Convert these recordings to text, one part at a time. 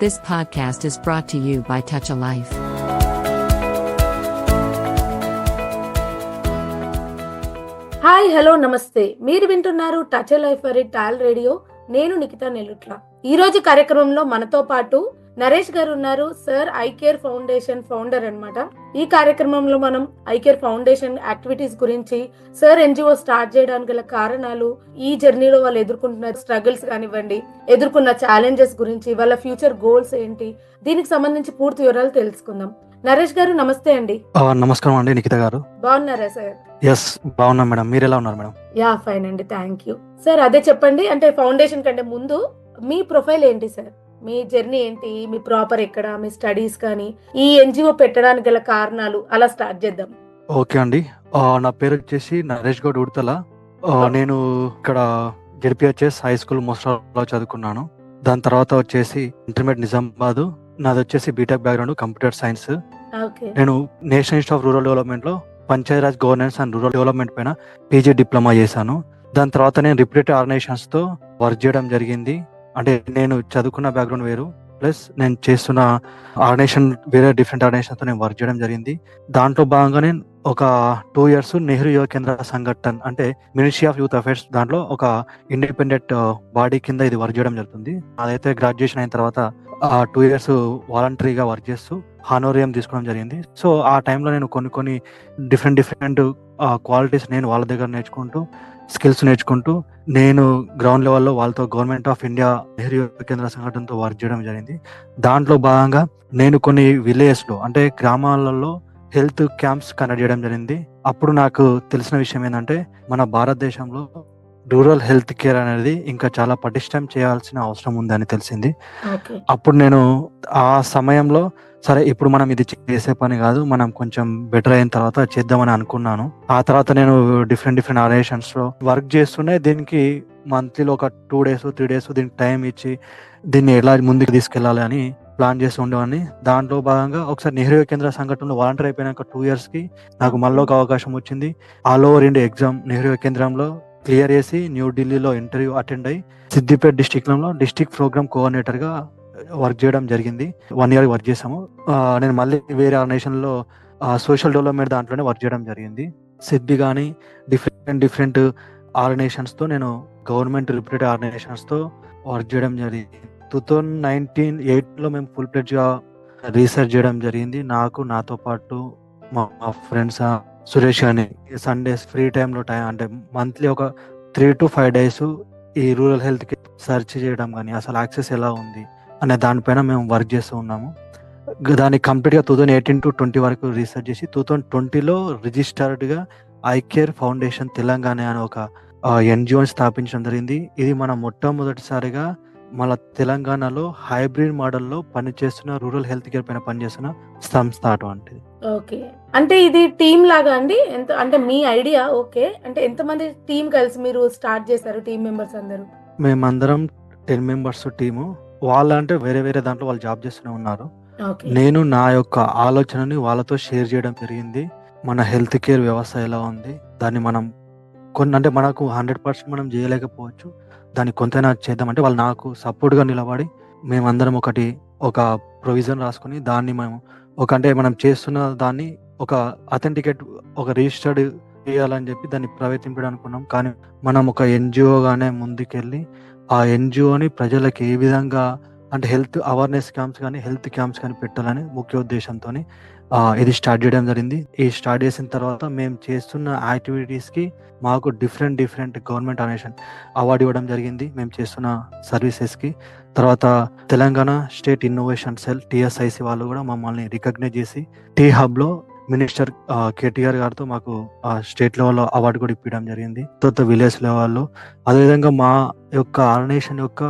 This podcast is brought to you by Touch a Life. Hi hello నమస్తే మీరు వింటున్నారు touch life for టాల్ radio నేను నిఖిత నెల్లుట్ల. ఈ రోజు కార్యక్రమంలో మనతో పాటు నరేష్ గారు ఉన్నారు. సార్ ఐకేర్ ఫౌండేషన్ ఫౌండర్ అన్నమాట. ఈ కార్యక్రమంలో మనం ఐకేర్ ఫౌండేషన్ యాక్టివిటీస్ గురించి సార్ ఎన్జిఓ స్టార్ట్ చేయడానికి గల కారణాలు ఈ జర్నీలో వాళ్ళు ఎదుర్కొంటున్న స్ట్రగుల్స్ కానివ్వండి ఎదుర్కొన్న ఛాలెంజెస్ గురించి వాళ్ళ ఫ్యూచర్ గోల్స్ ఏంటి దీనికి సంబంధించి పూర్తి వివరాలు తెలుసుకుందాం. నరేష్ గారు నమస్తే అండి. నమస్కారం అండి నిఖిత గారు. బాగున్నారా సార్? ఎస్ బాగున్నాం మేడం. మీరు ఎలా ఉన్నారు మేడం? యా ఫైన్ అండి థ్యాంక్ యూ. సార్ అదే చెప్పండి అంటే ఫౌండేషన్ కంటే ముందు మీ ప్రొఫైల్ ఏంటి సార్? మీ జర్నీ ఏంటి? మీ ప్రాపర్ ఎక్కడ? మీ స్టడీస్ కానీ ఈ ఎన్జిఓ పెట్టడానికి గల కారణాలు అలా స్టార్ట్ చేద్దాం. ఓకే అండి. నా పేరు వచ్చేసి నరేష్ గౌడ్ ఉడతల. నేను ఇక్కడ జెడ్పిహెచ్ఎస్ హై స్కూల్ మోస్టాలో చదువుకున్నాను. దాని తర్వాత వచ్చేసి ఇంటర్మీడియట్ నిజామాబాద్. నాది వచ్చేసి బీటెక్ బ్యాక్గ్రౌండ్ కంప్యూటర్ సైన్స్. నేను నేషనల్ ఇన్స్టిట్యూట్ ఆఫ్ రూరల్ డెవలప్మెంట్లో Panchayati Raj governance and rural development పైన పీజీ డిప్లొమా చేశాను. దాని తర్వాత నేను రిప్యూటెడ్ ఆర్గనైజేషన్స్తో వర్క్ చేయడం జరిగింది. అంటే నేను చదువుకున్న బ్యాక్గ్రౌండ్ వేరు ప్లస్ నేను చేస్తున్న ఆర్గనైజేషన్ వేరే డిఫరెంట్ ఆర్గనైజేషన్తో నేను వర్క్ చేయడం జరిగింది. దాంట్లో భాగంగా నేను ఒక టూ ఇయర్స్ నెహ్రూ యువ కేంద్ర సంఘటన్ అంటే మినిస్ట్రీ ఆఫ్ యూత్ అఫైర్స్ దాంట్లో ఒక ఇండిపెండెంట్ బాడీ uh, కింద ఇది వర్క్ చేయడం జరుగుతుంది. అదైతే గ్రాడ్యుయేషన్ అయిన తర్వాత ఆ టూ ఇయర్స్ వాలంటరీగా వర్క్ చేస్తూ హానోరియం తీసుకోవడం జరిగింది. సో ఆ టైంలో నేను కొన్ని కొన్ని డిఫరెంట్ డిఫరెంట్ క్వాలిటీస్ నేను వాళ్ళ దగ్గర నేర్చుకుంటూ స్కిల్స్ నేర్చుకుంటూ నేను గ్రౌండ్ లెవెల్లో వాళ్ళతో గవర్నమెంట్ ఆఫ్ ఇండియా నెహ్రూ యువ కేంద్ర సంఘటనతో వర్క్ చేయడం జరిగింది. దాంట్లో భాగంగా నేను కొన్ని విలేజ్లో అంటే గ్రామాలలో హెల్త్ క్యాంప్స్ కండక్ట్ చేయడం జరిగింది. అప్పుడు నాకు తెలిసిన విషయం ఏంటంటే మన భారతదేశంలో రూరల్ హెల్త్ కేర్ అనేది ఇంకా చాలా పటిష్టం చేయాల్సిన అవసరం ఉందని తెలిసింది. అప్పుడు నేను ఆ సమయంలో సరే ఇప్పుడు మనం ఇది చేసే పని కాదు మనం కొంచెం బెటర్ అయిన తర్వాత చేద్దామని అనుకున్నాను. ఆ తర్వాత నేను డిఫరెంట్ డిఫరెంట్ ఆర్గనైజేషన్స్లో వర్క్ చేస్తూనే దీనికి మంత్లీలో ఒక టూ డేస్ త్రీ డేస్ దీనికి టైం ఇచ్చి దీన్ని ఎలా ముందుకు తీసుకెళ్ళాలి అని ప్లాన్ చేసి ఉండేవాడిని. దాంట్లో భాగంగా ఒకసారి నెహ్రూ కేంద్ర సంఘటనలో వాలంటీర్ అయిపోయినాక టూ ఇయర్స్కి నాకు మళ్ళీ ఒక అవకాశం వచ్చింది. All over India exam Nehru కేంద్రంలో క్లియర్ చేసి న్యూఢిల్లీలో ఇంటర్వ్యూ అటెండ్ అయ్యి సిద్దిపేట డిస్టిక్లో డిస్టిక్ ప్రోగ్రామ్ కోఆర్డినేటర్గా వర్క్ చేయడం జరిగింది. వన్ ఇయర్ వర్క్ చేసాము నేను మళ్ళీ వేరే ఆర్గనైజేషన్లో సోషల్ డెవలప్మెంట్ దాంట్లోనే వర్క్ చేయడం జరిగింది. సిద్ది కానీ డిఫరెంట్ డిఫరెంట్ ఆర్గనైజేషన్స్తో నేను గవర్నమెంట్ రిప్యూటెడ్ ఆర్గనైజేషన్స్తో వర్క్ చేయడం జరిగింది. టూ థౌజండ్ నైన్టీన్ ఎయిట్లో మేము ఫుల్ ప్లెడ్జ్ రీసెర్చ్ చేయడం జరిగింది. నాకు నాతో పాటు మా ఫ్రెండ్స్ సురేష్ అని సండేస్ ఫ్రీ టైంలో టైం అంటే మంత్లీ ఒక త్రీ టు ఫైవ్ డేస్ ఈ రూరల్ హెల్త్కి సెర్చ్ చేయడం కానీ అసలు యాక్సెస్ ఎలా ఉంది అనే దానిపైన మేము వర్క్ చేస్తూ ఉన్నాము. దాన్ని కంప్లీట్గా two thousand eighteen to twenty వరకు రీసెర్చ్ చేసి టూ థౌసండ్ ట్వంటీలో రిజిస్టర్డ్గా ఐ కేర్ ఫౌండేషన్ తెలంగాణ అనే ఒక ఎన్జిఓని స్థాపించడం జరిగింది. ఇది మన మొట్టమొదటిసారిగా మన తెలంగాణలో హైబ్రిడ్ మోడల్లో పనిచేస్తున్న రూరల్ హెల్త్ కేర్ పైన పనిచేస్తున్న సంస్థ అటువంటిది. ఓకే. అంటే ఇది టీమ్ లాగా అండి? ఎంత అంటే మీ ఐడియా? ఓకే. అంటే ఎంతమంది టీం కలిసి మీరు స్టార్ట్ చేశారు టీం మెంబర్స్ అందరూ? మేమందరం టెన్ మెంబర్స్ టీము. వాళ్ళ అంటే వేరే వేరే దాంట్లో వాళ్ళు జాబ్ చేస్తూనే ఉన్నారు. నేను నా యొక్క ఆలోచనని వాళ్ళతో షేర్ చేయడం జరిగింది. మన హెల్త్ కేర్ వ్యవస్థ ఎలా ఉంది? దాన్ని మనం కొన్ని అంటే మనకు హండ్రెడ్ పర్సెంట్ మనం చేయలేకపోవచ్చు. దాన్ని కొంతైనా చేద్దామంటే వాళ్ళు నాకు సపోర్ట్గా నిలబడి మేమందరం ఒకటి ఒక ప్రొవిజన్ రాసుకొని దాన్ని మేము ఒక అంటే మనం చేస్తున్న దాన్ని ఒక అథెంటికేట్ ఒక రిజిస్టర్డ్ చేయాలని చెప్పి దాన్ని ప్రవేశింపడం అనుకున్నాం. కానీ మనం ఒక ఎన్జిఓగానే ముందుకెళ్ళి ఆ ఎన్జిఓని ప్రజలకు ఏ విధంగా అంటే హెల్త్ అవేర్నెస్ క్యాంప్స్ కానీ హెల్త్ క్యాంప్స్ కానీ పెట్టాలని ముఖ్య ఉద్దేశంతో ఇది స్టార్ట్ చేయడం జరిగింది. ఈ స్టార్ట్ చేసిన తర్వాత మేము చేస్తున్న యాక్టివిటీస్కి మాకు different different government organization award ఇవ్వడం జరిగింది. మేము చేస్తున్న సర్వీసెస్కి తర్వాత Telangana state innovation cell TSIC వాళ్ళు కూడా మమ్మల్ని రికగ్నైజ్ చేసి టీ హబ్లో మినిస్టర్ కేటీఆర్ గారితో మాకు స్టేట్ లెవెల్లో అవార్డు కూడా ఇప్పించడం జరిగింది. తర్వాత విలేజ్ లెవెల్లో అదేవిధంగా మా యొక్క ఆర్గనైజేషన్ యొక్క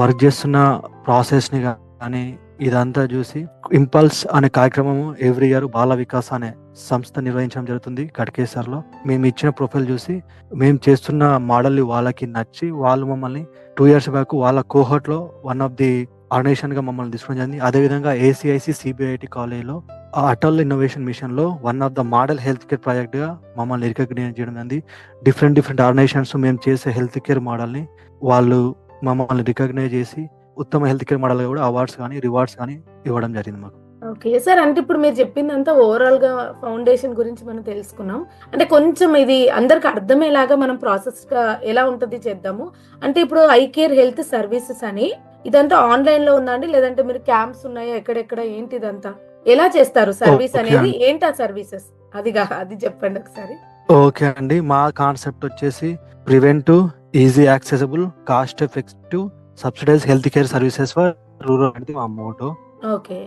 వర్క్ చేస్తున్న ప్రాసెస్ని కానీ ఇదంతా చూసి ఇంపల్స్ అనే కార్యక్రమం ఎవ్రీ ఇయర్ బాల వికాస్ అనే సంస్థ నిర్వహించడం జరుగుతుంది గట్కేసర్లో మేము ఇచ్చిన ప్రొఫైల్ చూసి మేము చేస్తున్న మోడల్ వాళ్ళకి నచ్చి వాళ్ళు మమ్మల్ని టూ ఇయర్స్ బ్యాక్ వాళ్ళ కోహర్ట్లో వన్ ఆఫ్ ది ఆర్గనైజేషన్గా మమ్మల్ని తీసుకోవడం జరిగింది. అదేవిధంగా ACIC CBIT college Atal innovation మిషన్లో one of the model health care ప్రాజెక్ట్గా మమ్మల్ని రికగ్నైజ్ చేయడం జరిగింది. డిఫరెంట్ డిఫరెంట్ ఆర్గనైజేషన్స్ మేము చేసే హెల్త్ కేర్ మోడల్ని వాళ్ళు మమ్మల్ని రికగ్నైజ్ చేసి ఉత్తమ హెల్త్ కేర్ మోడల్ కూడా అవార్డ్స్ కానీ రివార్డ్స్ కానీ ఇవ్వడం జరిగింది మాకు. ఓకే. సార్ అంటే ఇప్పుడు మీరు చెప్పిందంతా ఓవరాల్గా ఫౌండేషన్ గురించి మనం తెలుసుకున్నాం. అంటే కొంచెం ఇది అందరికి అర్థమయ్యేలాగా మనం ప్రాసెస్గా ఎలా ఉంటది చేద్దాము. అంటే ఇప్పుడు ఐ కేర్ హెల్త్ సర్వీసెస్ అని ఇదంతా ఆన్లైన్లో ఉందండి లేదంటే మీరు క్యాంప్స్ ఉన్నాయా? ఎక్కడెక్కడ? ఏంటి ఇదంతా? ఎలా చేస్తారు సర్వీస్ అనేది? అండి. ఏంటి ఆ సర్వీసెస్? అదిగా అది చెప్పండి ఒకసారి. ఓకే అండి. మా కాన్సెప్ట్ వచ్చేసి preventive easy accessible cost effective subsidize health care services for rural అనేది మా మోటో ఓకే.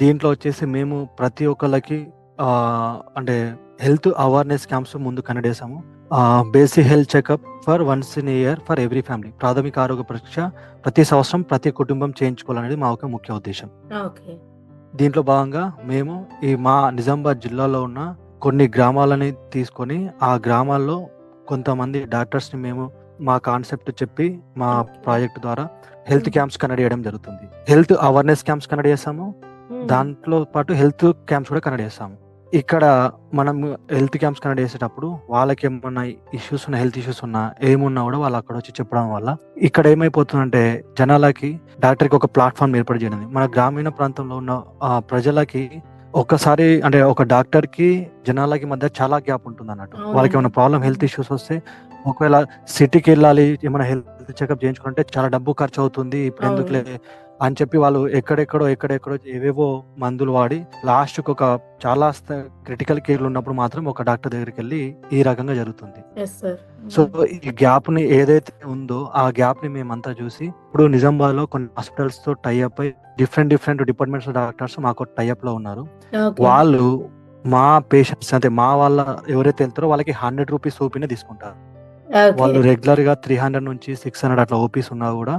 దీంట్లో వచ్చేసి మేము ప్రతి ఒక్కళ్ళకి అంటే హెల్త్ అవేర్నెస్ క్యాంప్స్ ముందు కండక్ట్ చేసాము basic health checkup for once in year for every family. ప్రాథమిక ఆరోగ్య పరీక్ష ప్రతి సంవత్సరం ప్రతి కుటుంబం చేయించుకోవాలనేది మా ఒక ముఖ్య ఉద్దేశం. ఓకే. దీంట్లో భాగంగా మేము ఈ మా నిజామాబాద్ జిల్లాలో ఉన్న కొన్ని గ్రామాలని తీసుకొని ఆ గ్రామాల్లో కొంతమంది డాక్టర్స్ని మేము మా కాన్సెప్ట్ చెప్పి మా. ప్రాజెక్ట్ ద్వారా హెల్త్. క్యాంప్స్ కండక్ట్ చేయడం జరుగుతుంది హెల్త్ అవేర్నెస్ క్యాంప్స్ కండక్ట్ చేస్తాము. దాంట్లో పాటు హెల్త్ క్యాంప్స్ కూడా కండక్ట్ చేస్తాము ఇక్కడ మనం హెల్త్ క్యాంప్స్ కండక్ట్ చేసేటప్పుడు వాళ్ళకి ఏమన్నా ఇష్యూస్ ఉన్న హెల్త్ ఇష్యూస్ ఉన్నా ఏమున్నా కూడా వాళ్ళు అక్కడ వచ్చి చెప్పడం వల్ల ఇక్కడ ఏమైపోతుందంటే జనాలకి డాక్టర్కి ఒక ప్లాట్ఫామ్ ఏర్పాటు చేయడం మన గ్రామీణ ప్రాంతంలో ఉన్న ప్రజలకి ఒక్కసారి అంటే ఒక డాక్టర్కి జనాలకి మధ్య చాలా గ్యాప్ ఉంటుంది అన్నట్టు. వాళ్ళకి ఏమైనా ప్రాబ్లం హెల్త్ ఇష్యూస్ వస్తే ఒకవేళ సిటీకి వెళ్ళాలి ఏమైనా హెల్త్ చెకప్ చేయించుకుంటే చాలా డబ్బు ఖర్చు అవుతుంది ఇప్పుడు. ఎందుకులే అని చెప్పి వాళ్ళు ఎక్కడెక్కడో ఎక్కడెక్కడో ఏవేవో మందులు వాడి లాస్ట్ ఒక చాలా క్రిటికల్ కేర్లు ఉన్నప్పుడు మాత్రం ఒక డాక్టర్ దగ్గరికి వెళ్ళి ఈ రకంగా జరుగుతుంది సో ఈ గ్యాప్ని ఏదైతే ఉందో ఆ గ్యాప్ని మేమంతా చూసి ఇప్పుడు నిజామాబాద్లో కొన్ని హాస్పిటల్స్తో టైఅప్ అయి డిఫరెంట్ డిఫరెంట్ డిపార్ట్మెంట్స్ డాక్టర్స్ మాకు టైఅప్లో ఉన్నారు. వాళ్ళు మా పేషెంట్స్ అంటే మా వాళ్ళ ఎవరైతే వెళ్తారో వాళ్ళకి హండ్రెడ్ రూపీస్ ఓపీనే తీసుకుంటారు. వాళ్ళు రెగ్యులర్గా త్రీ హండ్రెడ్ నుంచి సిక్స్ హండ్రెడ్ అట్లా ఓపీస్ ఉన్నా కూడా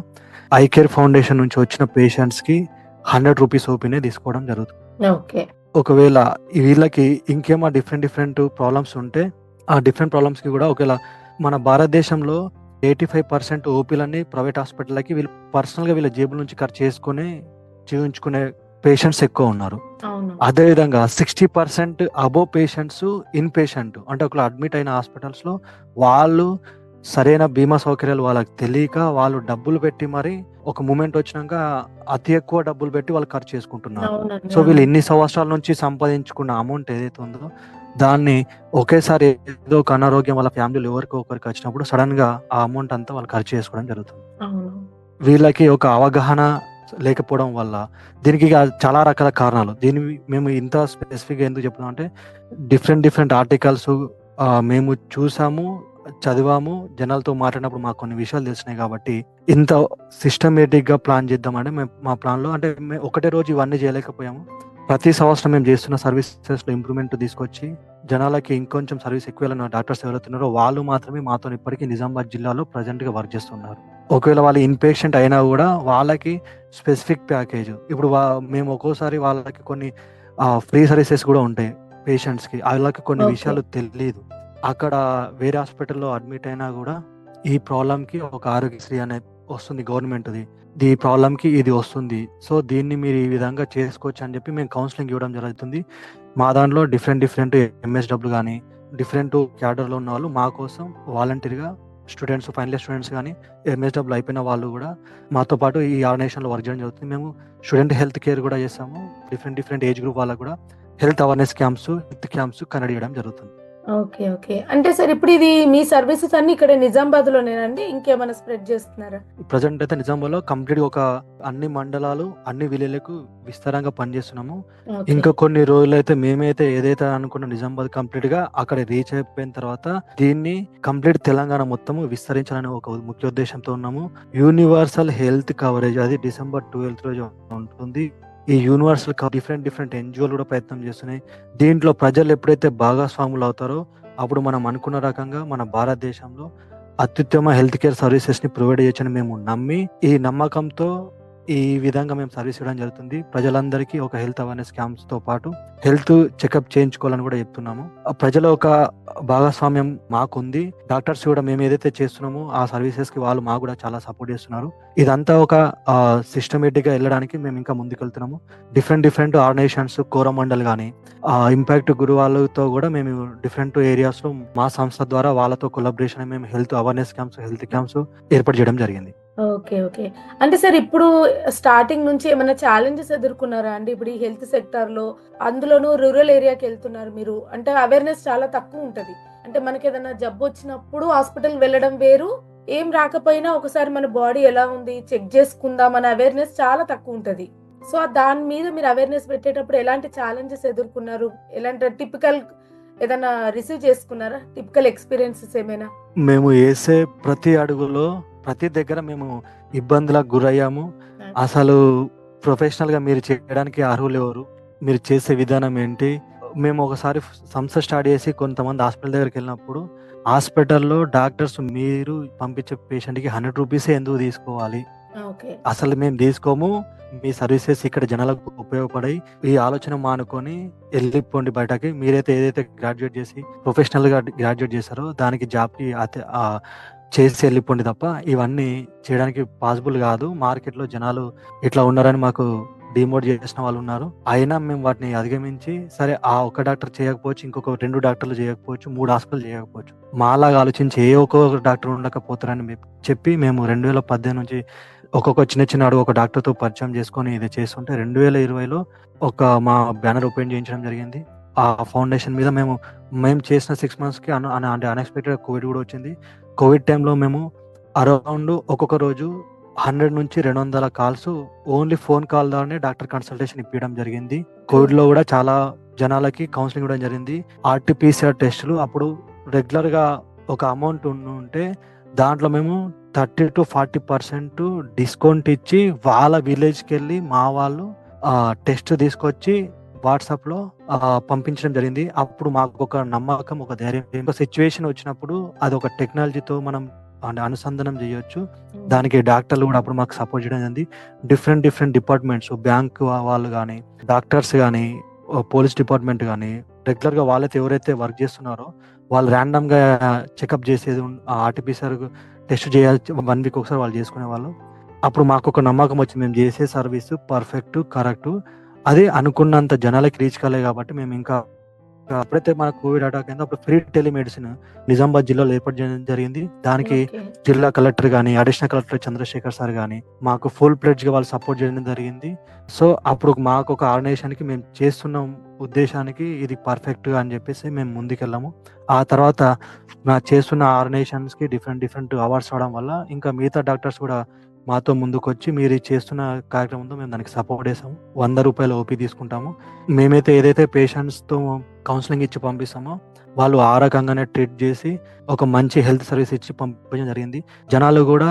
ఐ కేర్ ఫౌండేషన్ నుంచి వచ్చిన పేషెంట్స్కి హండ్రెడ్ రూపీస్ ఓపీనే తీసుకోవడం జరుగుతుంది. ఓకే ఒకవేళ వీళ్ళకి ఇంకేమో డిఫరెంట్ డిఫరెంట్ ప్రాబ్లమ్స్ ఉంటే ఆ డిఫరెంట్ ప్రాబ్లమ్స్కి కూడా ఒకవేళ మన భారతదేశంలో ఎయిటీ ఫైవ్ పర్సెంట్ ఓపీలన్నీ ప్రైవేట్ హాస్పిటల్కి వీళ్ళు పర్సనల్గా వీళ్ళ జేబుల నుంచి ఖర్చు చేసుకుని చేయించుకునే పేషెంట్స్ ఎక్కువ ఉన్నారు. అవును. అదే విధంగా sixty percent above patients in patient. అంటే ఒకళ్ళు అడ్మిట్ అయిన హాస్పిటల్స్లో వాళ్ళు సరైన బీమా సౌకర్యాలు వాళ్ళకి తెలియక వాళ్ళు డబ్బులు పెట్టి మరి ఒక మూమెంట్ వచ్చినాక అతి ఎక్కువ డబ్బులు పెట్టి వాళ్ళు ఖర్చు చేసుకుంటున్నారు. సో వీళ్ళు ఇన్ని సంవత్సరాల నుంచి సంపాదించుకున్న అమౌంట్ ఏదైతే ఉందో దాన్ని ఒకేసారి ఏదో ఒక అనారోగ్యం వాళ్ళ ఫ్యామిలీలో ఎవరికి ఒకరికి వచ్చినప్పుడు సడన్గా ఆ అమౌంట్ అంతా వాళ్ళు ఖర్చు చేసుకోవడం జరుగుతుంది. వీళ్ళకి ఒక అవగాహన లేకపోవడం వల్ల దీనికి చాలా రకాల కారణాలు. దీని మేము ఇంత స్పెసిఫిక్గా ఎందుకు చెప్తున్నాం అంటే డిఫరెంట్ డిఫరెంట్ ఆర్టికల్స్ మేము చూసాము చదివాము జనాలతో మాట్లాడినప్పుడు మాకు కొన్ని విషయాలు తెలిసినాయి కాబట్టి ఇంత సిస్టమేటిక్గా ప్లాన్ ప్లాన్ చేద్దామంటే మేము మా ప్లాన్లో అంటే మేము ఒకటే రోజు ఇవన్నీ చేయలేకపోయాము. ప్రతి సంవత్సరం మేము చేస్తున్న సర్వీసెస్లో ఇంప్రూవ్మెంట్ తీసుకొచ్చి జనాలకి ఇంకొంచెం సర్వీస్ ఎక్కువ వెళ్ళిన డాక్టర్స్ ఎవరైతున్నారో వాళ్ళు మాత్రమే మాతో ఇప్పటికీ నిజామాబాద్ జిల్లాలో ప్రజెంట్గా వర్క్ చేస్తున్నారు. ఒకవేళ వాళ్ళు ఇన్ పేషెంట్ అయినా కూడా వాళ్ళకి స్పెసిఫిక్ ప్యాకేజ్ ఇప్పుడు వా- మేము ఒక్కోసారి వాళ్ళకి కొన్ని ఫ్రీ సర్వీసెస్ కూడా ఉంటాయి పేషెంట్స్కి. వాళ్ళకి కొన్ని. విషయాలు తెలియదు అక్కడ వేరే హాస్పిటల్లో అడ్మిట్ అయినా కూడా ఈ ప్రాబ్లం కి ఒక ఆరోగ్యశ్రీ అనే వస్తుంది గవర్నమెంట్ది. ఈ ప్రాబ్లం కి ఇది వస్తుంది. సో దీన్ని మీరు ఈ విధంగా చేసుకోవచ్చు అని చెప్పి మేము కౌన్సిలింగ్ ఇవ్వడం జరుగుతుంది. మా దాంట్లో డిఫరెంట్ డిఫరెంట్ ఎంఎస్డబ్ల్యూ కానీ డిఫరెంట్ క్యాడర్లో ఉన్న వాళ్ళు మా కోసం వాలంటీర్గా స్టూడెంట్స్ ఫైనల్ ఇయర్ స్టూడెంట్స్ కానీ ఎంఎస్డబ్ల్యూ అయిపోయిన వాళ్ళు కూడా మాతో పాటు ఈ ఆర్గనైజేషన్లో వర్క్ చేయడం జరుగుతుంది. మేము స్టూడెంట్ హెల్త్ కేర్ కూడా చేస్తాము. డిఫరెంట్ డిఫరెంట్ ఏజ్ గ్రూప్ వాళ్ళకు కూడా health awareness camps health camps connect చేయడం జరుగుతుంది. Okay okay. అంటే సార్ ఇప్పుడు ఇది మీ సర్వీసెస్ అన్ని ఇక్కడ నిజామాబాద్ లోనేనండి ఇంకేమైనా స్ప్రెడ్ చేస్తున్నారా? ప్రజెంట్ అయితే నిజామాబాద్లో కంప్లీట్ ఒక అన్ని మండలాలు అన్ని విలేజ్లకు విస్తారంగా పనిచేస్తున్నాము. ఇంకా కొన్ని రోజులు అయితే మేమైతే ఏదైతే అనుకున్న నిజామాబాద్ కంప్లీట్గా అక్కడ రీచ్ అయిపోయిన తర్వాత దీన్ని కంప్లీట్ తెలంగాణ మొత్తము విస్తరించాలనే ఒక ముఖ్య ఉద్దేశంతో ఉన్నాము. యూనివర్సల్ హెల్త్ కవరేజ్ అది డిసెంబర్ ట్వెల్త్ రోజు ఉంటుంది. ఈ యూనివర్సల్ డిఫరెంట్ డిఫరెంట్ ఎన్జిఓలు కూడా ప్రయత్నం చేస్తున్నాయి. దీంట్లో ప్రజలు ఎప్పుడైతే భాగస్వాములు అవుతారో అప్పుడు మనం అనుకున్న రకంగా మన భారతదేశంలో అత్యుత్తమ హెల్త్ కేర్ సర్వీసెస్ని ప్రొవైడ్ చేయొచ్చని మేము నమ్మి ఈ నమ్మకంతో ఈ విధంగా మేము సర్వీస్ ఇవ్వడం జరుగుతుంది. ప్రజలందరికీ ఒక హెల్త్ అవేర్నెస్ క్యాంప్స్తో పాటు హెల్త్ చెకప్ చేయించుకోవాలని కూడా చెప్తున్నాము. ఆ ప్రజల ఒక భాగస్వామ్యం మాకుంది. డాక్టర్స్ కూడా మేము ఏదైతే చేస్తున్నామో ఆ సర్వీసెస్కి వాళ్ళు మాకు కూడా చాలా సపోర్ట్ చేస్తున్నారు. ఇదంతా ఒక సిస్టమేటిక్గా వెళ్ళడానికి మేము ఇంకా ముందుకెళ్తున్నాము. డిఫరెంట్ డిఫరెంట్ ఆర్గనైజేషన్స్ కోరమండల్ కానీ ఇంపాక్ట్ గురు వాళ్ళతో కూడా మేము డిఫరెంట్ ఏరియాస్లో మా సంస్థ ద్వారా వాళ్ళతో కొలాబరేషన్ మేము health awareness camps health camps ఏర్పాటు చేయడం జరిగింది. ఓకే. ఓకే. అంటే సార్ ఇప్పుడు స్టార్టింగ్ నుంచి ఏమైనా ఛాలెంజెస్ ఎదుర్కొన్నారా అండి? ఇప్పుడు ఈ హెల్త్ సెక్టార్‌లో అందులోనూ రూరల్ ఏరియాకి వెళ్తున్నారు మీరు. అంటే అవేర్‌నెస్ చాలా తక్కువ ఉంటది అంటే మనకి ఏదైనా జబ్బు వచ్చినప్పుడు హాస్పిటల్ వెళ్ళడం వేరు. ఏం రాకపోయినా ఒకసారి మన బాడీ ఎలా ఉంది చెక్ చేసుకుందాం అనే అవేర్‌నెస్ చాలా తక్కువ ఉంటది సో, దాని మీద మీరు అవేర్‌నెస్ పెట్టేటప్పుడు ఎలాంటి ఛాలెంజెస్ ఎదుర్కొన్నారు? ఎలాంటి టిపికల్ ఏదైనా రిసీవ్ చేసుకున్నారా? టిపికల్ ఎక్స్‌పీరియన్సెస్ ఏమైనా? మేము వేసే ప్రతి అడుగులో, ప్రతి దగ్గర మేము ఇబ్బందులకు గురయ్యాము. అసలు ప్రొఫెషనల్‌గా మీరు చేయడానికి అర్హులెవరు? మీరు చేసే విధానం ఏంటి? మేము ఒకసారి సంస్థ స్టార్ట్ చేసి కొంతమంది హాస్పిటల్ దగ్గరికెళ్ళినప్పుడు, హాస్పిటల్‌లో డాక్టర్స్ మీరు పంపించే పేషెంట్‌కి రూ. 100 ఎందుకు తీసుకోవాలి? అసలు మేము తీసుకోము. మీ సర్వీసెస్ ఇక్కడ జనాలకు ఉపయోగపడాయి. ఈ ఆలోచన మానుకొని ఎళ్ళిపోండి బయటకి. మీరైతే ఏదైతే గ్రాడ్యుయేట్ చేసి ప్రొఫెషనల్‌గా గ్రాడ్యుయేట్ చేశారో దానికి జాబ్‌కి చేసి వెళ్ళిపోండి తప్ప ఇవన్నీ చేయడానికి పాసిబుల్ కాదు. మార్కెట్‌లో జనాలు ఇట్లా ఉన్నారని మాకు డీమోట్ చేసిన వాళ్ళు ఉన్నారు అయినా మేము వాటిని అధిగమించి సరే ఆ ఒక డాక్టర్ చేయకపోవచ్చు, ఇంకొక రెండు డాక్టర్లు చేయకపోవచ్చు, మూడు హాస్పిటల్ చేయకపోవచ్చు. మాలాగా ఆలోచించి ఏ ఒక్కొక్క డాక్టర్ ఉండకపోతారని చెప్పి మేము రెండు వేల పద్దెనిమిది నుంచి ఒక్కొక్క చిన్న చిన్న అడుగు ఒక డాక్టర్‌తో పరిచయం చేసుకొని ఇది చేస్తుంటే 2020లో ఒక మా బ్యానర్ ఓపెన్ చేయించడం జరిగింది. ఆ ఫౌండేషన్ మీద మేము, మేము చేసిన సిక్స్ మంత్స్‌కి అన్ అంటే అన్ఎక్స్పెక్టెడ్ కోవిడ్ కూడా వచ్చింది. కోవిడ్ టైంలో మేము అరౌండ్ ఒక్కొక్క రోజు 100-200 కాల్స్ ఓన్లీ ఫోన్ కాల్ ద్వారానే డాక్టర్ కన్సల్టేషన్ ఇప్పియడం జరిగింది. కోవిడ్‌లో కూడా చాలా జనాలకి కౌన్సిలింగ్ ఇవ్వడం జరిగింది. ఆర్‌టీపీసీఆర్ టెస్టులు అప్పుడు రెగ్యులర్‌గా ఒక అమౌంట్ ఉంటే దాంట్లో మేము 30-40% డిస్కౌంట్ ఇచ్చి వాళ్ళ విలేజ్కి వెళ్ళి మా వాళ్ళు టెస్ట్ తీసుకొచ్చి వాట్సాప్‌లో పంపించడం జరిగింది. అప్పుడు మాకొక నమ్మకం, ఒక ధైర్యం ఒక సిట్యుయేషన్ వచ్చినప్పుడు అదొక టెక్నాలజీతో మనం అంటే అనుసంధానం చేయొచ్చు. దానికి డాక్టర్లు కూడా అప్పుడు మాకు సపోర్ట్ చేయడం జరిగింది. డిఫరెంట్ డిఫరెంట్ డిపార్ట్మెంట్స్ బ్యాంక్ వాళ్ళు గాని, డాక్టర్స్ ఆహ్, పోలీస్ డిపార్ట్మెంట్ గాని రెగ్యులర్‌గా వాళ్ళైతే ఎవరైతే వర్క్ చేస్తున్నారో వాళ్ళు ర్యాండమ్‌గా చెకప్ చేసేది ఆర్‌టీపీసీఆర్ టెస్ట్ చేయాల్సి 1 వీక్ ఒకసారి వాళ్ళు చేసుకునేవాళ్ళు. అప్పుడు మాకొక నమ్మకం వచ్చింది. మేము చేసే సర్వీస్ పర్ఫెక్ట్, కరెక్ట్. అది అనుకున్నంత జనాలకి రీచ్ కాలేదు కాబట్టి మేము ఇంకా ఎప్పుడైతే మనకు కోవిడ్ అటాక్ అయిందో అప్పుడు ఫ్రీ టెలిమెడిసిన్ నిజామాబాద్ జిల్లాలో ఏర్పాటు చేయడం జరిగింది. దానికి. జిల్లా కలెక్టర్ గాని, అడిషనల్ కలెక్టర్ చంద్రశేఖర్ సార్ గాని మాకు ఫుల్ ప్లెడ్జ్‌గా వాళ్ళు సపోర్ట్ చేయడం జరిగింది. సో, అప్పుడు మాకొక ఆర్గనైజేషన్‌కి మేము చేస్తున్న ఉద్దేశానికి ఇది పర్ఫెక్ట్‌గా అని చెప్పేసి మేము ముందుకెళ్ళాము. ఆ తర్వాత నా చేస్తున్న ఆర్గనైజేషన్స్‌కి డిఫరెంట్ డిఫరెంట్ అవార్డ్స్ రావడం వల్ల ఇంకా మిగతా డాక్టర్స్ కూడా మాతో ముందుకొచ్చి మీరు చేస్తున్న కార్యక్రమంతో మేము దానికి సపోర్ట్ చేసాము. రూ. 100 ఓపీ తీసుకుంటాము. మేమైతే ఏదైతే పేషెంట్స్‌తో కౌన్సెలింగ్ ఇచ్చి పంపిస్తామో వాళ్ళు ఆ రకంగానే ట్రీట్ చేసి ఒక మంచి హెల్త్ సర్వీస్ ఇచ్చి పంపించడం జరిగింది. జనాలు కూడా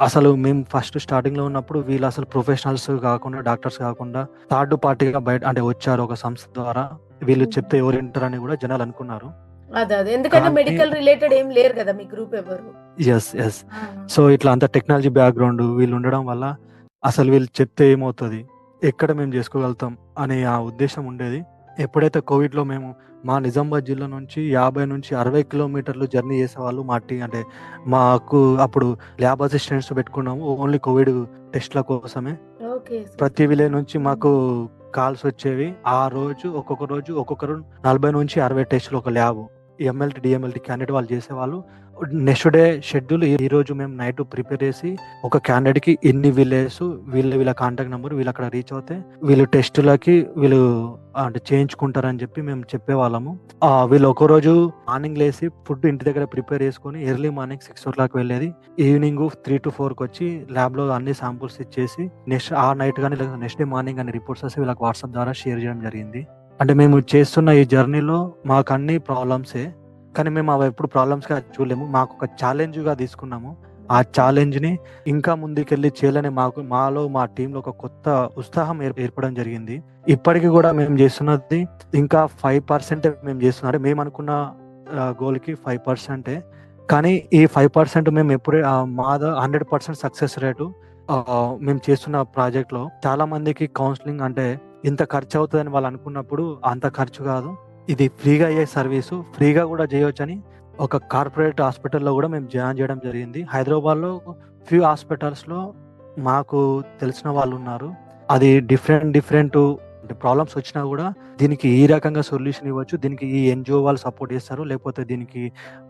అసలు మేము ఫస్ట్ స్టార్టింగ్‌లో ఉన్నప్పుడు వీళ్ళు అసలు ప్రొఫెషనల్స్ కాకుండా, డాక్టర్స్ కాకుండా థర్డ్ పార్టీగా బయట అంటే వచ్చారు ఒక సంస్థ ద్వారా. వీళ్ళు. చెప్తే ఎవరు వింటారని కూడా జనాలు అనుకున్నారు. అదే. అదే. ఎందుకంటే మెడికల్ రిలేటెడ్ ఏం లేరు కదా! మీ గ్రూప్ ఎవరు. యెస్. ఆ! సో, ఇట్లా అంతా టెక్నాలజీ బ్యాక్‌గ్రౌండ్ వీళ్ళు ఉండడం వల్ల అసలు వీళ్ళు చెప్తే ఏమవుతది? ఎక్కడ మేము చేసుకోగలుగుతాం? అనే ఆ ఉద్దేశ్యం ఉండేది. ఎప్పుడైతే కోవిడ్‌లో మేము మా నిజామాబాద్ జిల్లా నుంచి 50-60 కిలోమీటర్లు జర్నీ చేసేవాళ్ళు మా టీ అంటే మాకు అప్పుడు ల్యాబ్ అసిస్టెంట్స్ పెట్టుకున్నాము. ఓన్లీ కోవిడ్ టెస్ట్‌ల కోసమే. ఓకే. ప్రతి విలేజ్ నుంచి. మాకు కాల్స్ వచ్చేవి. ఆ రోజు ఒక్కొక్క రోజు ఒక్కొక్కరు 40-60 టెస్టులు ఒక ల్యాబ్. ఎంఎల్టీ డిఎంఎల్టీ క్యాండిడేట్ వాళ్ళు చేసేవాళ్ళు. నెక్స్ట్ డే షెడ్యూల్ ఈరోజు మేము నైట్ ప్రిపేర్ చేసి ఒక క్యాండిడేట్‌కి ఎన్ని విలేజ్ వీళ్ళ వీళ్ళ కాంటాక్ట్ నెంబర్ వీళ్ళు అక్కడ రీచ్ అవుతే వీళ్ళు టెస్టులకి వీళ్ళు అంటే చేయించుకుంటారని చెప్పి మేము చెప్పేవాళ్ళము. వాళ్ళము వీళ్ళు ఒకరోజు మార్నింగ్ లేసి ఫుడ్ ఇంటి దగ్గర ప్రిపేర్ చేసుకొని ఎర్లీ మార్నింగ్ 6:00 వెళ్ళేది. ఈవినింగ్ 3-4కి వచ్చి ల్యాబ్‌లో అన్ని శాంపుల్స్ ఇచ్చేసి నెక్స్ట్ ఆ నైట్ కానీ లేదా నెక్స్ట్ డే మార్నింగ్ అని రిపోర్ట్స్ వస్తే వీళ్ళకి వాట్సాప్ ద్వారా షేర్ చేయడం జరిగింది. అంటే మేము చేస్తున్న ఈ జర్నీలో మాకు అన్ని ప్రాబ్లమ్సే. కానీ మేము అవి ఎప్పుడు ప్రాబ్లమ్స్‌గా చూడలేము. మాకు ఒక ఛాలెంజ్‌గా తీసుకున్నాము. ఆ ఛాలెంజ్‌ని ఇంకా ముందుకెళ్ళి చేయాలని మాకు మాలో మా టీంలో ఒక కొత్త ఉత్సాహం ఏర్పడడం జరిగింది. ఇప్పటికి కూడా మేము చేస్తున్నది ఇంకా ఫైవ్ పర్సెంట్ మేము చేస్తున్నాం. మేము అనుకున్న గోల్‌కి ఫైవ్ పర్సెంటే కానీ ఈ ఫైవ్ పర్సెంట్ మేము ఎప్పుడు మాద హండ్రెడ్ పర్సెంట్ సక్సెస్ రేటు మేము చేస్తున్న ప్రాజెక్ట్‌లో చాలా మందికి కౌన్సిలింగ్ అంటే ఇంత ఖర్చు అవుతుందని వాళ్ళు అనుకున్నప్పుడు అంత ఖర్చు కాదు. ఇది ఫ్రీగా అయ్యే సర్వీసు. ఫ్రీగా కూడా చేయొచ్చని ఒక కార్పొరేట్ హాస్పిటల్‌లో కూడా మేము జాయిన్ చేయడం జరిగింది. హైదరాబాద్‌లో ఫ్యూ హాస్పిటల్స్‌లో మాకు తెలిసిన వాళ్ళున్నారు. అది డిఫరెంట్ డిఫరెంట్ ప్రాబ్లమ్స్ వచ్చినా కూడా దీనికి ఈ రకంగా సొల్యూషన్ ఇవ్వచ్చు దీనికి ఈ ఎన్జిఓ వాళ్ళు సపోర్ట్ చేస్తారు లేకపోతే దీనికి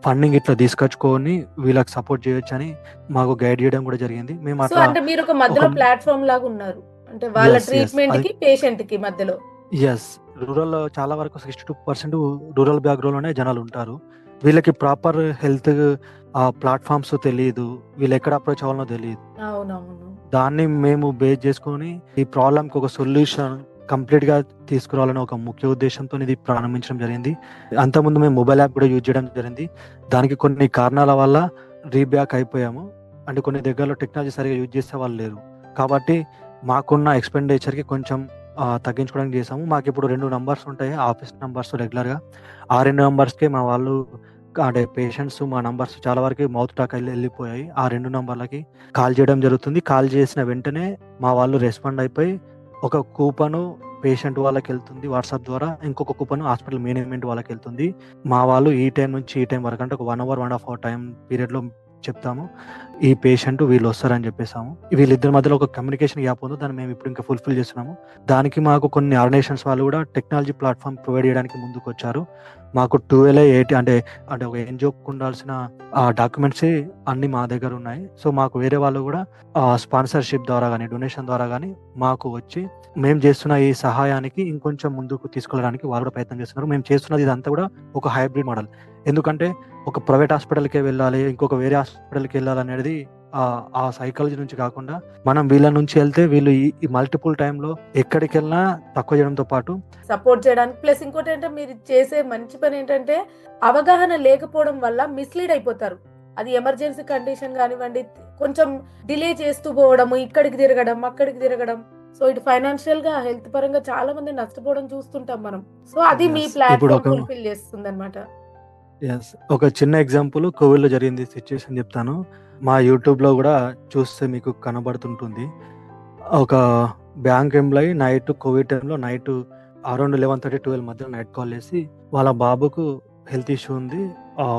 ఫండింగ్ ఇట్లా తీసుకొచ్చుకొని వీళ్ళకి సపోర్ట్ చేయొచ్చు అని మాకు గైడ్ చేయడం కూడా జరిగింది మేము అట్లా అంటే మీరు ఒక మధ్యలో ప్లాట్ఫామ్ లాగా ఉన్నారు అంటే వాళ్ళ. ట్రీట్మెంట్కి పేషెంట్కి మధ్యలో ఎస్ రూరల్ చాలా వరకు సిక్స్టీ టూ పర్సెంట్ రూరల్ బ్యాక్గ్రౌండ్లోనే జనాలు ఉంటారు. వీళ్ళకి ప్రాపర్ హెల్త్ ప్లాట్ఫామ్స్ తెలియదు వీళ్ళు ఎక్కడ అప్రోచ్ అవ్వాలనో తెలియదు అవునవును. దాన్ని మేము బేస్ చేసుకొని ఈ ప్రాబ్లంకి ఒక సొల్యూషన్ కంప్లీట్గా తీసుకురావాలని ఒక ముఖ్య ఉద్దేశంతో ఇది ప్రారంభించడం జరిగింది. అంతకుముందు మేము మొబైల్ యాప్ కూడా యూజ్ చేయడం జరిగింది. దానికి కొన్ని కారణాల వల్ల రీబ్యాక్ అయిపోయాము. అంటే కొన్ని దగ్గరలో టెక్నాలజీ సరిగా యూజ్ చేసే వాళ్ళు లేరు. కాబట్టి మాకున్న ఎక్స్పెండిచర్కి కొంచెం తగ్గించుకోవడానికి చేసాము మాకు ఇప్పుడు రెండు నంబర్స్ ఉంటాయి. ఆఫీస్ నంబర్స్ రెగ్యులర్గా. ఆ రెండు నంబర్స్కి మా వాళ్ళు అంటే పేషెంట్స్ మా నంబర్స్ చాలా వరకు మౌత్ టాక్ వెళ్ళి వెళ్ళిపోయాయి. ఆ రెండు నంబర్లకి కాల్ చేయడం జరుగుతుంది. కాల్ చేసిన వెంటనే మా వాళ్ళు రెస్పాండ్ అయిపోయి ఒక కూపను పేషెంట్ వాళ్ళకి వెళ్తుంది వాట్సాప్ ద్వారా. ఇంకొక కూపన్ హాస్పిటల్ మేనేజ్మెంట్ వాళ్ళకి వెళ్తుంది. మా వాళ్ళు ఈ టైం నుంచి ఈ టైం వరకు అంటే ఒక one hour one half hour time పీరియడ్లో చెప్తాము. ఈ పేషెంట్ వీళ్ళు వస్తారని చెప్పేసాము వీళ్ళిద్దరి మధ్యలో ఒక కమ్యూనికేషన్ గ్యాప్ ఉంది. దాన్ని మేము ఇప్పుడు ఇంకా ఫుల్ఫిల్ చేస్తున్నాము. దానికి మాకు కొన్ని ఆర్గనైజేషన్స్ వాళ్ళు కూడా టెక్నాలజీ ప్లాట్ఫామ్ ప్రొవైడ్ చేయడానికి ముందుకు వచ్చారు మాకు ట్వెల్వ్ ఎయిట్ అంటే అంటే ఒక ఎన్జిఓకి ఉండాల్సిన డాక్యుమెంట్స్ అన్ని మా దగ్గర ఉన్నాయి. సో మాకు వేరే వాళ్ళు కూడా స్పాన్సర్షిప్ ద్వారా కానీ డొనేషన్ ద్వారా కానీ మాకు వచ్చి మేము చేస్తున్న ఈ సహాయానికి ఇంకొంచెం ముందుకు తీసుకెళ్ళడానికి వాళ్ళు కూడా ప్రయత్నం చేస్తున్నారు. మేము చేస్తున్నది ఇదంతా కూడా ఒక హైబ్రిడ్ మోడల్. ఎందుకంటే ఒక ప్రైవేట్ హాస్పిటల్కే వెళ్ళాలి ఇంకొక వేరే హాస్పిటల్కి వెళ్ళాలి అనేది ఆ- సైకాలజీ నుంచి కాకుండా మనం వీళ్ళ నుంచి వెళ్తే వీళ్ళు ఈ- మల్టిపుల్ టైంలో ఎక్కడికి వెళ్ళినా తక్కువ చేయడంతో పాటు సపోర్ట్ చేయడానికి. ప్లస్ ఇంకోటి ఏంటంటే మీరు చేసే మంచి పని ఏంటంటే అవగాహన లేకపోవడం వల్ల మిస్లీడ్ అయిపోతారు. అది ఎమర్జెన్సీ కండిషన్ కానివ్వండి కొంచెం డిలే చేస్తూ పోవడం ఇక్కడికి తిరగడం అక్కడికి తిరగడం సో ఇటు ఫైనాన్షియల్గా హెల్త్ పరంగా చాలా మంది నష్టపోవడం చూస్తుంటాం మనం. సో అది మీ ప్లాట్ఫామ్ ఫుల్ఫిల్ చేస్తుంది అనమాట ఎస్ ఒక చిన్న ఎగ్జాంపుల్ కోవిడ్లో జరిగింది సిచ్యువేషన్ చెప్తాను. మా యూట్యూబ్లో కూడా చూస్తే మీకు కనబడుతుంటుంది. ఒక బ్యాంక్ ఎంప్లాయీ నైట్ కోవిడ్ టైంలో night around eleven thirty twelve మధ్య నైట్ కాల్ చేసి వాళ్ళ బాబుకు హెల్త్ ఇష్యూ ఉంది.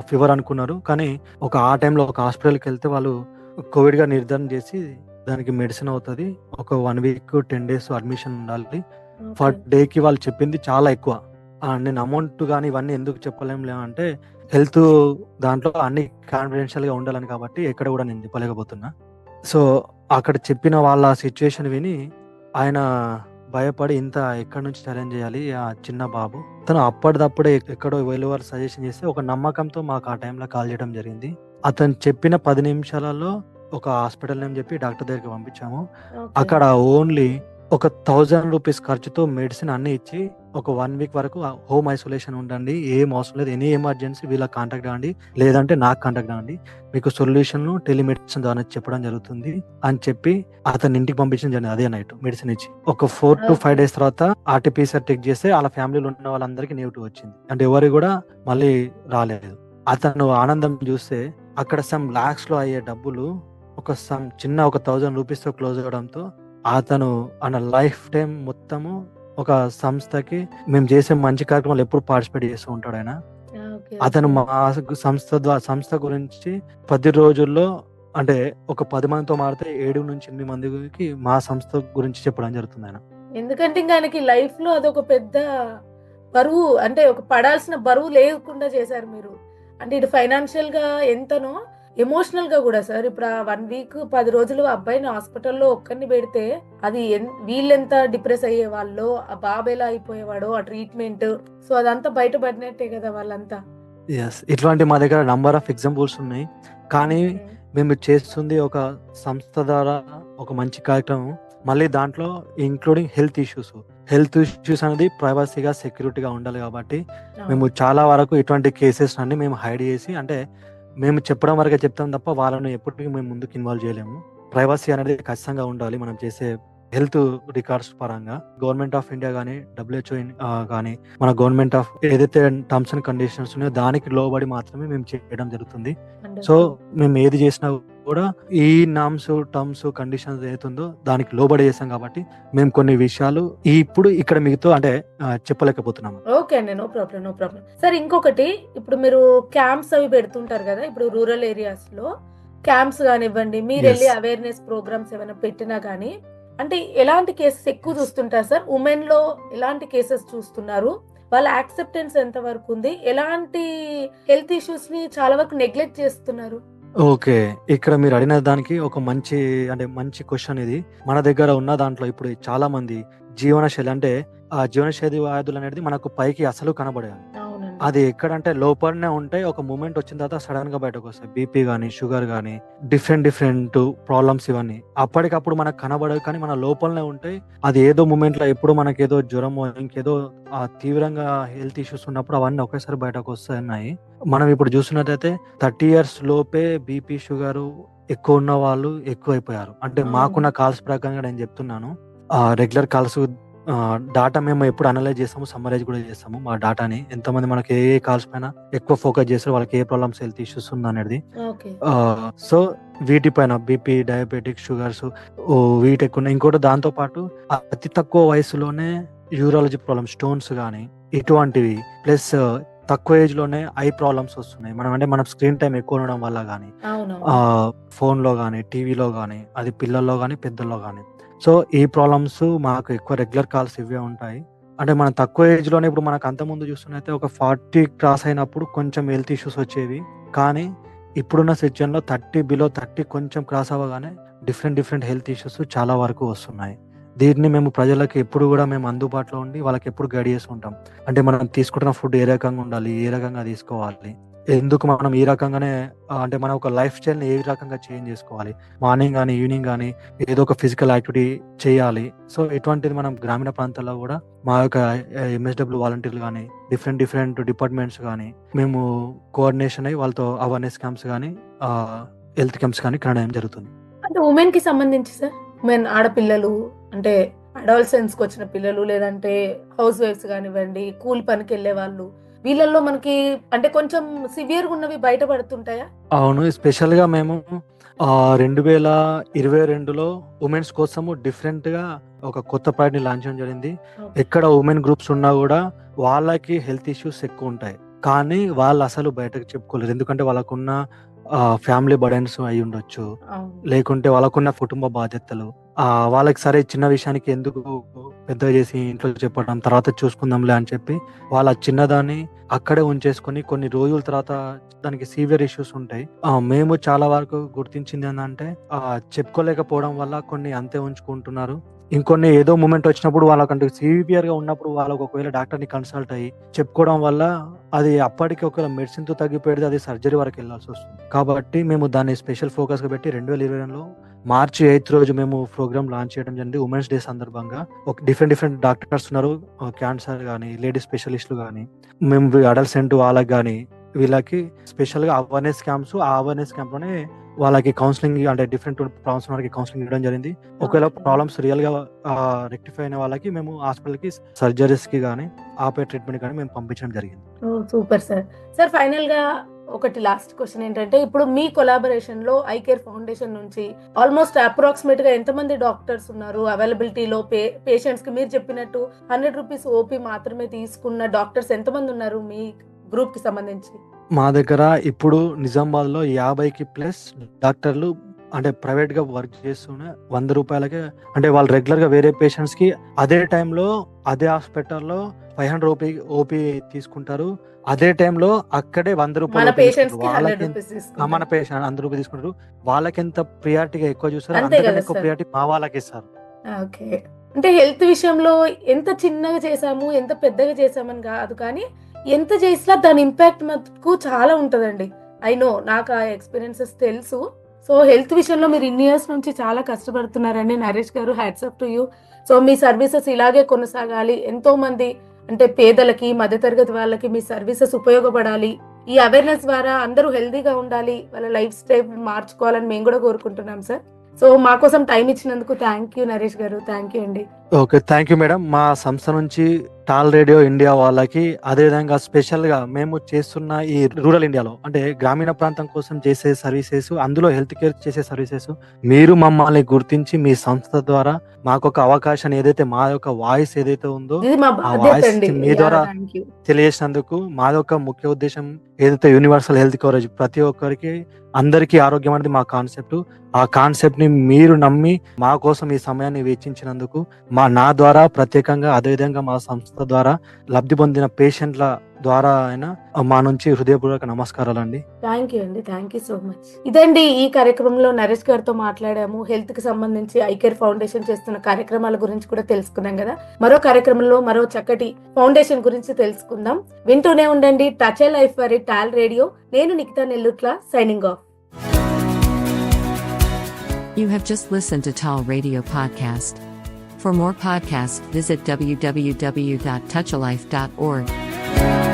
ఫీవర్ అనుకున్నారు. కానీ ఒక ఆ టైంలో ఒక హాస్పిటల్కి వెళ్తే వాళ్ళు కోవిడ్గా నిర్ధారణ చేసి దానికి మెడిసిన్ అవుతుంది. ఒక one week ten days admission ఉండాలి. ఫర్ డే కి వాళ్ళు చెప్పింది చాలా ఎక్కువ. నేను అమౌంట్ కానీ ఇవన్నీ ఎందుకు చెప్పలేం అంటే హెల్త్ దాంట్లో అన్ని కాన్ఫిడెన్షియల్గా ఉండాలని కాబట్టి ఎక్కడ కూడా నేను చెప్పలేకపోతున్నా. సో అక్కడ చెప్పిన వాళ్ళ సిచ్యుయేషన్ విని ఆయన భయపడి ఇంత ఎక్కడి నుంచి ఛాలెంజ్ చేయాలి? ఆ చిన్న బాబు. తను అప్పటిదప్పుడే ఎక్కడో వెళ్ళి వారు సజెషన్ చేస్తే ఒక నమ్మకంతో మాకు ఆ టైంలో కాల్ చేయడం జరిగింది. అతను చెప్పిన పది నిమిషాలలో ఒక హాస్పిటల్ నేమ్ చెప్పి డాక్టర్ దగ్గరికి పంపించాము. అక్కడ ఓన్లీ ఒక థౌజండ్ రూపీస్ ఖర్చుతో మెడిసిన్ అన్ని ఇచ్చి ఒక వన్ వీక్ వరకు హోమ్ ఐసోలేషన్ ఉండండి. ఏం అవసరం లేదు. ఎనీ ఎమర్జెన్సీ వీళ్ళకి కాంటాక్ట్ అవ్వండి. లేదంటే నాకు కాంటాక్ట్ అవ్వండి. మీకు సొల్యూషన్ టెలిమెడిసిన్ ద్వారా చెప్పడం జరుగుతుంది అని చెప్పి అతని ఇంటికి పంపించడం జరిగింది అదే నైట్ మెడిసిన్ ఇచ్చి. ఒక ఫోర్ టు ఫైవ్ డేస్ తర్వాత ఆర్టీపీసీఆర్ చెక్ చేస్తే వాళ్ళ ఫ్యామిలీలో ఉన్న వాళ్ళందరికీ నెగిటివ్ వచ్చింది. అంటే ఎవరు కూడా మళ్ళీ రాలేదు. అతను ఆనందం చూస్తే అక్కడ సమ్ లాక్స్లో అయ్యే డబ్బులు ఒక సమ్ చిన్న ఒక థౌజండ్ రూపీస్తో క్లోజ్ అవడంతో అతను అన్న లైఫ్ టైం మొత్తము ఒక సంస్థకి మేము చేసే మంచి కార్యక్రమాలు ఎప్పుడు పార్టిసిపేట్ చేస్తూ ఉంటాడు ఆయన. అతను మా సంస్థ ద్వారా సంస్థ గురించి పది రోజుల్లో అంటే ఒక పది మందితో మారితే ఏడు నుంచి ఎనిమిది మందికి మా సంస్థ గురించి చెప్పడం జరుగుతుంది ఆయన. ఎందుకంటే ఇంకా ఆయనకి లైఫ్లో అదొక పెద్ద బరువు అంటే ఒక పడాల్సిన బరువు లేకుండా చేశారు మీరు. అంటే ఇటు ఫైనాన్షియల్గా ఎంతనో ఎమోషనల్గా కూడా సార్ ఇప్పుడు ఆ వన్ వీక్ పది రోజులు అబ్బాయిని హాస్పిటల్లో ఒక్కరిని పెడితే అది వీళ్ళెంత డిప్రెస్ అయ్యే వాళ్ళు ఆ బాబు ఎలా అయిపోయేవాడో ఆ ట్రీట్మెంట్ సో అదంతా బయటపడినట్టే కదా వాళ్ళంతా. ఎస్ ఇట్లాంటి మా దగ్గర నంబర్ ఆఫ్ ఎగ్జాంపుల్స్ ఉన్నాయి. కానీ మేము చేస్తుంది ఒక సంస్థ ద్వారా ఒక మంచి కార్యక్రమం. మళ్ళీ దాంట్లో including health issues health issues అనేది ప్రైవసీగా సెక్యూరిటీగా ఉండాలి కాబట్టి మేము చాలా వరకు ఇటువంటి కేసెస్ అన్ని మేము హైడ్ చేసి అంటే మేము చెప్పడం వరకే చెప్తాం తప్ప వాళ్ళని ఎప్పటికీ మేము ముందుకు ఇన్వాల్వ్ చేయలేము. ప్రైవసీ అనేది ఖచ్చితంగా ఉండాలి. మనం చేసే హెల్త్ రికార్డ్స్ పరంగా. గవర్నమెంట్ ఆఫ్ ఇండియా కానీ డబ్ల్యూహెచ్ఓ కానీ మన గవర్నమెంట్ ఆఫ్ ఏదైతే టర్మ్స్ అండ్ కండిషన్స్ ఉన్నాయో దానికి లోబడి మాత్రమే మేము చేయడం జరుగుతుంది. సో మేము ఏది చేసినా కూడా ఈ నామ్స్ టర్మ్స్ కండిషన్స్ ఏదైతుందో దానికి లోబడి చేస్తాం కాబట్టి మేము కొన్ని విషయాలు ఈ ఇప్పుడు ఇక్కడ మీతో అంటే చెప్పలేకపోతున్నాము. ఓకే అండి no problem no problem. Sir ఇంకొకటి ఇప్పుడు మీరు క్యాంప్స్ అవి పెడుతుంటారు కదా ఇప్పుడు రూరల్ ఏరియాస్లో క్యాంప్స్ కానివ్వండి మీరు. వెళ్ళి అవేర్నెస్ ప్రోగ్రామ్స్ ఏమైనా పెట్టినా కానీ అంటే ఎలాంటి కేసెస్ ఎక్కువ చూస్తుంటారు సార్? ఉమెన్లో ఎలాంటి కేసెస్ చూస్తున్నారు? వాళ్ళ యాక్సెప్టెన్స్ ఎంత వరకు ఉంది? ఎలాంటి హెల్త్ ఇష్యూస్ని చాలా వరకు నెగ్లెక్ట్ చేస్తున్నారు? ఓకే. ఇక్కడ మీరు అడిగిన దానికి ఒక మంచి అంటే మంచి క్వశ్చన్ ఇది. మన దగ్గర ఉన్న దాంట్లో ఇప్పుడు చాలా మంది జీవనశైలి అంటే ఆ జీవనశైలి వ్యాధులు అనేది మనకు పైకి అసలు కనబడేది అది ఎక్కడంటే లోపలనే ఉంటే ఒక మూమెంట్ వచ్చిన తర్వాత సడన్గా బయటకు వస్తాయి. బీపీ కానీ షుగర్ కానీ డిఫరెంట్ డిఫరెంట్ ప్రాబ్లమ్స్ ఇవన్నీ. అప్పటికప్పుడు మనకు కనబడవు కానీ మన లోపలనే ఉంటాయి. అది ఏదో మూమెంట్లో ఎప్పుడు మనకి ఏదో జ్వరమో ఇంకేదో ఆ తీవ్రంగా హెల్త్ ఇష్యూస్ ఉన్నప్పుడు అవన్నీ ఒకేసారి బయటకు వస్తున్నాయి. మనం ఇప్పుడు చూస్తున్నట్టయితే థర్టీ ఇయర్స్ లోపే బీపీ షుగర్ ఎక్కువ ఉన్న వాళ్ళు ఎక్కువైపోయారు. అంటే. మాకున్న కాల్స్ ప్రకారంగా నేను చెప్తున్నాను. రెగ్యులర్ కాల్స్ డాటా మేము ఎప్పుడు అనలైజ్ చేస్తాము సమ్మరైజ్ కూడా చేస్తాము. మా డాటాని ఎంతమంది మనకి ఏ ఏ కాల్స్ పైన ఎక్కువ ఫోకస్ చేస్తారు వాళ్ళకి ఏ ప్రాబ్లమ్స్ హెల్త్ ఇష్యూస్ ఉంది అనేది. ఓకే సో వీటిపైన బీపీ డయాబెటిక్ షుగర్స్ వీటి ఎక్కువ. ఇంకోటి దాంతో పాటు అతి తక్కువ వయసులోనే యూరాలజీ ప్రాబ్లమ్స్ స్టోన్స్ కానీ ఇటువంటివి ప్లస్ తక్కువ ఏజ్లోనే ఐ ప్రాబ్లమ్స్ వస్తున్నాయి. మనం అంటే మనం స్క్రీన్ టైం ఎక్కువ ఉండడం వల్ల కానీ ఫోన్లో కానీ టీవీలో కానీ అది పిల్లల్లో కానీ పెద్దల్లో కానీ సో ఈ ప్రాబ్లమ్స్ మాకు ఎక్కువ రెగ్యులర్ కాల్స్ ఇవే ఉంటాయి. అంటే మనం తక్కువ ఏజ్లోనే ఇప్పుడు మనకు అంతముందు చూస్తున్నైతే ఒక ఫార్టీ క్రాస్ అయినప్పుడు కొంచెం హెల్త్ ఇష్యూస్ వచ్చేవి. కానీ ఇప్పుడున్న సిచ్యువేషన్ థర్టీ బిలో థర్టీ కొంచెం క్రాస్ అవ్వగానే డిఫరెంట్ డిఫరెంట్ హెల్త్ ఇష్యూస్ చాలా వరకు వస్తున్నాయి. దీన్ని మేము ప్రజలకు ఎప్పుడు కూడా మేము అందుబాటులో ఉండి వాళ్ళకి ఎప్పుడు గైడ్ చేసుకుంటాం అంటే మనం తీసుకుంటున్న ఫుడ్ ఏ రకంగా ఉండాలి ఏ రకంగా తీసుకోవాలి ఎందుకు మనం ఈ రకంగానే అంటే మన ఒక లైఫ్ స్టైల్ని ఏ రకంగా చేంజ్ చేసుకోవాలి? మార్నింగ్ కానీ ఈవినింగ్ కానీ ఏదో ఒక ఫిజికల్ యాక్టివిటీ చేయాలి. సో ఇటువంటిది మనం గ్రామీణ ప్రాంతాల్లో కూడా మా యొక్క ఎంఎస్డబ్ల్యూ వాలంటీర్లు కానీ డిఫరెంట్ డిఫరెంట్ డిపార్ట్మెంట్స్ కానీ మేము కోఆర్డినేషన్ అయ్యి వాళ్ళతో అవేర్నెస్ క్యాంప్స్ కానీ హెల్త్ క్యాంప్స్ కానీ కనడం జరుగుతుంది. అంటే ఉమెన్కి సంబంధించి సార్? ఉమెన్ ఆడపిల్లలు అంటే అడాల్సెన్స్కి వచ్చిన పిల్లలు లేదంటే హౌస్ వైఫ్స్ కానివ్వండి కూలి పనికి వెళ్ళే వాళ్ళు వీళ్ళల్లో మనకి అంటే కొంచెం సివియర్ ఉన్నవి బయటపడుతుంటాయా? అవును స్పెషల్గా మేము రెండు వేల ఇరవై రెండులో ఉమెన్స్ కోసము డిఫరెంట్గా ఒక కొత్త ప్రాజెక్ట్ని లాంచ్ చేయడం జరిగింది. ఎక్కడ ఉమెన్ గ్రూప్స్ ఉన్నా కూడా వాళ్ళకి హెల్త్ ఇష్యూస్ ఎక్కువ ఉంటాయి. కానీ వాళ్ళు అసలు బయటకు చెప్పుకోలేరు ఎందుకంటే వాళ్ళకున్న ఫ్యామిలీ బర్డెన్స్ అయి ఉండొచ్చు. లేకుంటే వాళ్ళకున్న కుటుంబ బాధ్యతలు. ఆ వాళ్ళకి సరే చిన్న విషయానికి ఎందుకు పెద్దగా చేసి ఇంట్లో చెప్పడం తర్వాత చూసుకుందాంలే అని చెప్పి వాళ్ళ చిన్నదాన్ని అక్కడే ఉంచేసుకొని కొన్ని రోజుల తర్వాత దానికి సీవియర్ ఇష్యూస్ ఉంటాయి. ఆ, మేము చాలా వరకు గుర్తించింది ఏంటంటే ఆ, చెప్పుకోలేకపోవడం వల్ల కొన్ని అంతే ఉంచుకుంటున్నారు. ఇంకొన్ని ఏదో మూమెంట్ వచ్చినప్పుడు వాళ్ళకంటే సివియర్గా ఉన్నప్పుడు వాళ్ళకి ఒకవేళ డాక్టర్ని కన్సల్ట్ అయ్యి చెప్పుకోవడం వల్ల అది అప్పటికి ఒకవేళ మెడిసిన్తో తగ్గిపోయేది అది సర్జరీ వరకు వెళ్ళాల్సి వస్తుంది. కాబట్టి మేము దాన్ని స్పెషల్ ఫోకస్గా పెట్టి రెండు వేల ఇరవై రెండులో మార్చి ఎయిత్ రోజు మేము ప్రోగ్రామ్ లాంచ్ చేయడం జరిగింది. ఉమెన్స్ డే సందర్భంగా ఒక డిఫరెంట్ డిఫరెంట్ డాక్టర్స్ ఉన్నారు. క్యాన్సర్ కానీ లేడీ స్పెషలిస్టులు కానీ మేము అడల్సెంట్ వాళ్ళకి కానీ వీళ్ళకి స్పెషల్గా అవేర్నెస్ క్యాంప్స్ ఆ అవేర్నెస్ క్యాంప్లోనే వాళ్ళకి కౌన్సిలింగ్ అంటే డిఫరెంట్ ప్రాబ్లమ్స్ వాళ్ళకి కౌన్సిలింగ్ ఇవ్వడం జరిగింది. ఒకవేళ. ప్రాబ్లమ్స్ రియల్గా రెక్టిఫై అయిన వాళ్ళకి మేము హాస్పిటల్కి సర్జరీస్కి కానీ ఆపే ట్రీట్మెంట్ కానీ మేము పంపించడం జరిగింది. Super sir. సార్ ఫైనల్గా ఒకటి లాస్ట్ క్వశ్చన్ ఏంటంటే ఇప్పుడు మీ కొలాబరేషన్లో ఐ కేర్ ఫౌండేషన్ నుంచి ఆల్మోస్ట్ అప్రాక్సిమేట్గా ఎంతమంది డాక్టర్స్ ఉన్నారు? అవైలబిలిటీలో పే పేషెంట్స్కి మీరు చెప్పినట్టు హండ్రెడ్ రూపీస్ ఓపీ మాత్రమే తీసుకున్న డాక్టర్స్ ఎంతమంది ఉన్నారు మీ గ్రూప్కి సంబంధించి? మా దగ్గర ఇప్పుడు నిజామాబాద్లో యాభైకి ప్లస్ డాక్టర్లు అంటే ప్రైవేట్గా వర్క్ చేస్తూనే వంద రూపాయలకే అంటే వాళ్ళు రెగ్యులర్గా వేరే పేషెంట్స్కి అదే టైంలో అదే హాస్పిటల్లో ఫైవ్ హండ్రెడ్ ఓపీ ఓపీ తీసుకుంటారు. అదే టైంలో అక్కడే వంద రూపాయలు వాళ్ళకి మన పేషెంట్ వంద రూపాయలు తీసుకుంటారు. వాళ్ళకి ఎంత ప్రియారిటీగా ఎక్కువ చూస్తారు అంతే అంతకన్నా కదా ఎక్కువ. ప్రియారిటీ మా వాళ్ళకి ఇస్తారు ఓకే. అంటే హెల్త్ విషయంలో ఎంత చిన్నగా చేసాము ఎంత పెద్దగా చేసామని కాదు కానీ ఎంత చేసినా దాని ఇంపాక్ట్ మటుకు చాలా ఉంటుందండి. ఐ నో నాకు ఆ ఎక్స్పీరియన్సెస్ తెలుసు. సో హెల్త్ విషయంలో మీరు ఇన్ని ఇయర్స్ నుంచి చాలా కష్టపడుతున్నారండి Naresh garu hats off to you so me services ఇలాగే కొనసాగాలి. ఎంతో మంది అంటే పేదలకి మధ్యతరగతి వాళ్ళకి మీ సర్వీసెస్ ఉపయోగపడాలి. ఈ అవేర్నెస్ ద్వారా అందరూ హెల్తీగా ఉండాలి. వాళ్ళ లైఫ్ స్టైల్ మార్చుకోవాలని మేము కూడా కోరుకుంటున్నాం సార్ సో మా కోసం టైం ఇచ్చినందుకు thank you Naresh garu. Thank you అండి. ఓకే థ్యాంక్ యూ మేడం మా సంస్థ నుంచి టాల్ రేడియో ఇండియా వాళ్ళకి అదేవిధంగా స్పెషల్గా మేము చేస్తున్న ఈ రూరల్ ఇండియాలో అంటే గ్రామీణ ప్రాంతం కోసం చేసే సర్వీసెస్ అందులో హెల్త్ కేర్ చేసే సర్వీసెస్ మీరు మమ్మల్ని గుర్తించి మీ సంస్థ ద్వారా మాకు ఒక అవకాశాన్ని ఏదైతే మా యొక్క వాయిస్ ఏదైతే ఉందో ఆ వాయిస్ మీ ద్వారా తెలియజేసినందుకు మా యొక్క ముఖ్య ఉద్దేశం ఏదైతే యూనివర్సల్ హెల్త్ కవరేజ్ ప్రతి ఒక్కరికి అందరికీ ఆరోగ్యం అనేది మా కాన్సెప్ట్ ఆ కాన్సెప్ట్ని మీరు నమ్మి మా కోసం ఈ సమయాన్ని వెచ్చించినందుకు మా నా ద్వారా ప్రత్యేకంగా అదేవిధంగా మా సంస్థ ద్వారా లబ్ధి పొందిన పేషెంట్ల ద్వారా అయినా మా నుంచి హృదయపూర్వక నమస్కారాలు అండి థ్యాంక్ యూ అండి. Thank you so much. ఇదండి ఈ కార్యక్రమంలో నరేష్ గారితో మాట్లాడాము. హెల్త్కి సంబంధించి ఐకేర్ ఫౌండేషన్ చేస్తున్న కార్యక్రమాల గురించి కూడా తెలుసుకున్నాం కదా. మరో కార్యక్రమంలో మరో చక్కటి ఫౌండేషన్ గురించి తెలుసుకుందాం. వింటూనే ఉండండి. టచ్ లైఫ్ వారి టాల్ రేడియో. నేను Nikhita Nellutla signing off. You have just listened to Tall Radio Podcast. For more podcasts, visit www.touchalife.org.